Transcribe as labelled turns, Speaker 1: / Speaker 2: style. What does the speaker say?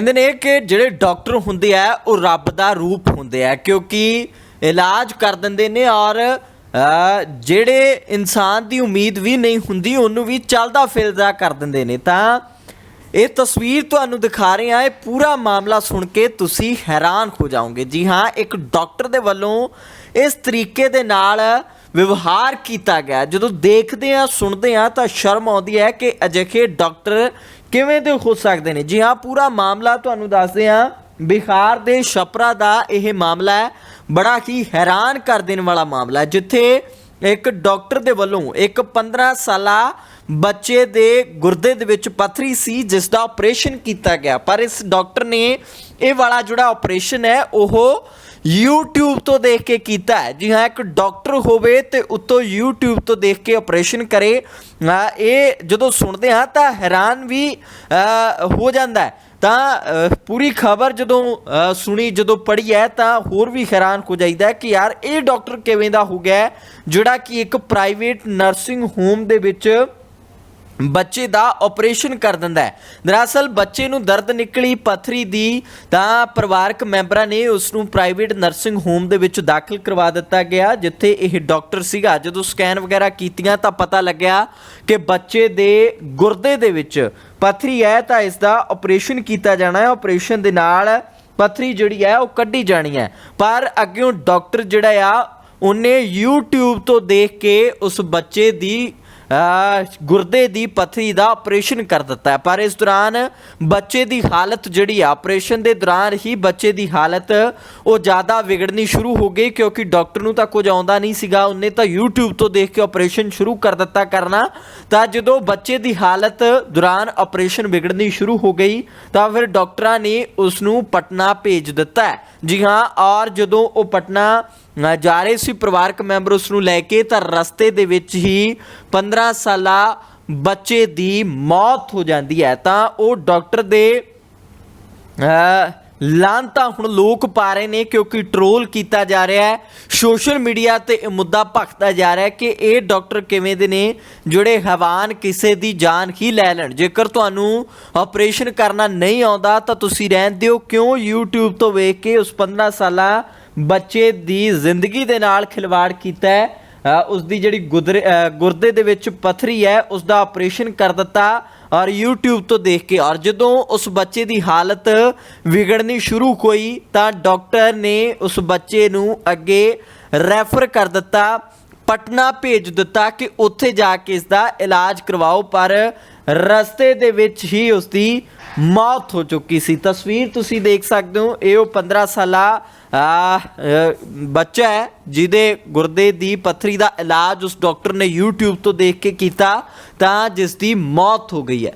Speaker 1: ਕਹਿੰਦੇ ਨੇ ਕਿ ਜਿਹੜੇ ਡਾਕਟਰ ਹੁੰਦੇ ਆ, ਉਹ ਰੱਬ ਦਾ ਰੂਪ ਹੁੰਦੇ ਆ, ਕਿਉਂਕਿ ਇਲਾਜ ਕਰ ਦਿੰਦੇ ਨੇ ਔਰ ਜਿਹੜੇ ਇਨਸਾਨ ਦੀ ਉਮੀਦ ਵੀ ਨਹੀਂ ਹੁੰਦੀ, ਉਹਨੂੰ ਵੀ ਚੱਲਦਾ ਫਿਰਦਾ ਕਰ ਦਿੰਦੇ ਨੇ। ਤਾਂ ਇਹ ਤਸਵੀਰ ਤੁਹਾਨੂੰ ਦਿਖਾ ਰਹੇ ਹਾਂ ਇਹ ਪੂਰਾ ਮਾਮਲਾ ਸੁਣ ਕੇ ਤੁਸੀਂ ਹੈਰਾਨ ਹੋ ਜਾਓਗੇ। ਜੀ ਹਾਂ, ਇੱਕ ਡਾਕਟਰ ਦੇ ਵੱਲੋਂ ਇਸ ਤਰੀਕੇ ਦੇ ਨਾਲ ਵਿਵਹਾਰ ਕੀਤਾ ਗਿਆ। ਜਦੋਂ ਦੇਖਦੇ ਆ, ਸੁਣਦੇ ਆ, ਤਾਂ ਸ਼ਰਮ ਆਉਂਦੀ ਹੈ ਕਿ ਅਜਿਹੇ ਡਾਕਟਰ ਕਿਵੇਂ ਦੇ ਹੋ ਸਕਦੇ ਨੇ? ਜੀ ਹਾਂ, ਪੂਰਾ ਮਾਮਲਾ ਤੁਹਾਨੂੰ ਦੱਸਦੇ ਹਾਂ। ਬਿਹਾਰ ਦੇ ਛਪਰਾ ਦਾ ਇਹ ਮਾਮਲਾ ਹੈ। ਬੜਾ ਹੀ ਹੈਰਾਨ ਕਰ ਦੇਣ ਵਾਲਾ ਮਾਮਲਾ ਜਿੱਥੇ ਇੱਕ ਡਾਕਟਰ ਦੇ ਵੱਲੋਂ ਇੱਕ 15 ਸਾਲਾ ਬੱਚੇ ਦੇ ਗੁਰਦੇ ਦੇ ਵਿੱਚ ਪੱਥਰੀ ਸੀ, ਜਿਸ ਦਾ ਆਪਰੇਸ਼ਨ ਕੀਤਾ ਗਿਆ। ਪਰ ਇਸ ਡਾਕਟਰ ਨੇ ਇਹ ਵਾਲਾ ਜਿਹੜਾ ਆਪਰੇਸ਼ਨ ਹੈ, ਉਹ YouTube ਤੋਂ ਦੇਖ ਕੇ ਕੀਤਾ ਹੈ। ਜੀ ਹਾਂ, ਇੱਕ ਡਾਕਟਰ ਹੋਵੇ ਤੇ ਉੱਤੋਂ YouTube ਤੋਂ ਦੇਖ ਕੇ ਆਪਰੇਸ਼ਨ ਕਰੇ। ਇਹ ਜਦੋਂ ਸੁਣਦੇ ਹਾਂ ਤਾਂ ਹੈਰਾਨ ਵੀ ਹੋ ਜਾਂਦਾ ਹੈ। ਤਾਂ ਪੂਰੀ ਖਬਰ ਜਦੋਂ ਸੁਣੀ, ਜਦੋਂ ਪੜ੍ਹੀ ਹੈ, ਤਾਂ ਹੋਰ ਵੀ ਹੈਰਾਨ ਹੋ ਜਾਈਦਾ ਹੈ ਕਿ ਯਾਰ, ਇਹ ਡਾਕਟਰ ਕਿਵੇਂ ਦਾ ਹੋ ਗਿਆ ਜਿਹੜਾ ਕਿ ਇੱਕ ਪ੍ਰਾਈਵੇਟ ਨਰਸਿੰਗ ਹੋਮ ਦੇ ਵਿੱਚ ਬੱਚੇ ਦਾ ਆਪਰੇਸ਼ਨ ਕਰ ਦਿੰਦਾ ਹੈ। ਦਰਅਸਲ ਬੱਚੇ ਨੂੰ ਦਰਦ ਨਿਕਲੀ ਪਥਰੀ ਦੀ, ਤਾਂ ਪਰਿਵਾਰਕ ਮੈਂਬਰਾਂ ਨੇ ਉਸ ਨੂੰ ਪ੍ਰਾਈਵੇਟ ਨਰਸਿੰਗ ਹੋਮ ਦੇ ਵਿੱਚ ਦਾਖਲ ਕਰਵਾ ਦਿੱਤਾ ਗਿਆ, ਜਿੱਥੇ ਇਹ ਡਾਕਟਰ ਸੀਗਾ। ਜਦੋਂ ਸਕੈਨ ਵਗੈਰਾ ਕੀਤੀਆਂ ਤਾਂ ਪਤਾ ਲੱਗਿਆ ਕਿ ਬੱਚੇ ਦੇ ਗੁਰਦੇ ਦੇ ਵਿੱਚ ਪਥਰੀ ਹੈ, ਤਾਂ ਇਸ ਦਾ ਆਪਰੇਸ਼ਨ ਕੀਤਾ ਜਾਣਾ ਹੈ। ਆਪਰੇਸ਼ਨ ਦੇ ਨਾਲ ਪਥਰੀ ਜਿਹੜੀ ਹੈ, ਉਹ ਕੱਢੀ ਜਾਣੀ ਹੈ। ਪਰ ਅੱਗਿਓਂ ਡਾਕਟਰ ਜਿਹੜਾ ਆ, ਉਹਨੇ YouTube ਤੋਂ ਦੇਖ ਕੇ ਉਸ ਬੱਚੇ ਦੀ ਗੁਰਦੇ ਦੀ ਪਥਰੀ ਦਾ ਆਪਰੇਸ਼ਨ ਕਰ ਦਿੱਤਾ ਪਰ ਇਸ ਦੌਰਾਨ ਬੱਚੇ ਦੀ ਹਾਲਤ ਜਿਹੜੀ ਆ, ਆਪਰੇਸ਼ਨ ਦੇ ਦੌਰਾਨ ਹੀ ਬੱਚੇ ਦੀ ਹਾਲਤ ਉਹ ਜ਼ਿਆਦਾ ਵਿਗੜਨੀ ਸ਼ੁਰੂ ਹੋ ਗਈ ਕਿਉਂਕਿ ਡਾਕਟਰ ਨੂੰ ਤਾਂ ਕੁਝ ਆਉਂਦਾ ਨਹੀਂ ਸੀਗਾ। ਉਹਨੇ ਤਾਂ YouTube ਤੋਂ ਦੇਖ ਕੇ ਆਪਰੇਸ਼ਨ ਸ਼ੁਰੂ ਕਰ ਦਿੱਤਾ ਕਰਨਾ। ਤਾਂ ਜਦੋਂ ਬੱਚੇ ਦੀ ਹਾਲਤ ਦੌਰਾਨ ਆਪਰੇਸ਼ਨ ਵਿਗੜਨੀ ਸ਼ੁਰੂ ਹੋ ਗਈ, ਤਾਂ ਫਿਰ ਡਾਕਟਰਾਂ ਨੇ ਉਸ ਨੂੰ ਪਟਨਾ ਭੇਜ ਦਿੱਤਾ ਜੀ ਹਾਂ, ਔਰ ਜਦੋਂ ਉਹ ਪਟਨਾ ਜਾ ਰਹੇ ਸੀ ਪਰਿਵਾਰਕ ਮੈਂਬਰ ਉਸ ਨੂੰ ਲੈ ਕੇ ਤਾਂ ਰਸਤੇ ਦੇ ਵਿੱਚ ਹੀ 15 ਸਾਲਾ ਬੱਚੇ ਦੀ ਮੌਤ ਹੋ ਜਾਂਦੀ ਹੈ। ਤਾਂ ਉਹ ਡਾਕਟਰ ਦੇ ਅ, ਲਾਂਤਾ ਹੁਣ ਲੋਕ ਪਾ ਰਹੇ ਨੇ ਕਿਉਂਕਿ ਟਰੋਲ ਕੀਤਾ ਜਾ ਰਿਹਾ ਹੈ। ਸੋਸ਼ਲ ਮੀਡੀਆ ਤੇ ਇਹ ਮੁੱਦਾ ਭਖਦਾ ਜਾ ਰਿਹਾ ਹੈ ਕਿ ਇਹ ਡਾਕਟਰ ਕਿਵੇਂ ਦੇ ਨੇ ਜਿਹੜੇ ਹੈਵਾਨ ਕਿਸੇ ਦੀ ਜਾਨ ਹੀ ਲੈ ਲੈਣ। ਜੇਕਰ ਤੁਹਾਨੂੰ ਆਪਰੇਸ਼ਨ ਕਰਨਾ ਨਹੀਂ ਆਉਂਦਾ ਤਾਂ ਤੁਸੀਂ ਰਹਿਣ ਦਿਓ। ਕਿਉਂ YouTube ਤੋਂ ਵੇਖ ਕੇ ਉਸ 15 ਸਾਲਾ ਬੱਚੇ ਦੀ ਜ਼ਿੰਦਗੀ ਦੇ ਨਾਲ ਖਿਲਵਾੜ ਕੀਤਾ ਹੈ। ਉਸ ਦੀ ਜਿਹੜੀ ਗੁਦਰ- ਗੁਰਦੇ ਦੇ ਵਿੱਚ ਪਥਰੀ ਹੈ ਉਸ ਦਾ ਆਪਰੇਸ਼ਨ ਕਰ ਦਿੱਤਾ ਔਰ YouTube ਤੋਂ ਦੇਖ ਕੇ ਔਰ ਜਦੋਂ ਉਸ ਬੱਚੇ ਦੀ ਹਾਲਤ ਵਿਗੜਨੀ ਸ਼ੁਰੂ ਹੋਈ ਤਾਂ ਡਾਕਟਰ ਨੇ ਉਸ ਬੱਚੇ ਨੂੰ ਅੱਗੇ ਰੈਫਰ ਕਰ ਦਿੱਤਾ, ਪਟਨਾ ਭੇਜ ਦਿੱਤਾ ਕਿ ਉੱਥੇ ਜਾ ਕੇ ਇਸ ਦਾ ਇਲਾਜ ਕਰਵਾਓ, ਪਰ ਰਸਤੇ ਦੇ ਵਿੱਚ ਹੀ ਉਸ ਦੀ ਮੌਤ ਹੋ ਚੁੱਕੀ ਸੀ। ਤਸਵੀਰ ਤੁਸੀਂ ਦੇਖ ਸਕਦੇ ਹੋ, ਇਹ ਉਹ 15 ਸਾਲਾ ਬੱਚਾ ਹੈ, ਜਿਹਦੇ ਗੁਰਦੇ ਦੀ ਪੱਥਰੀ ਦਾ ਇਲਾਜ ਉਸ ਡਾਕਟਰ ਨੇ YouTube ਤੋਂ ਦੇਖ ਕੇ ਕੀਤਾ, ਤਾਂ ਜਿਸ ਦੀ ਮੌਤ ਹੋ ਗਈ ਹੈ।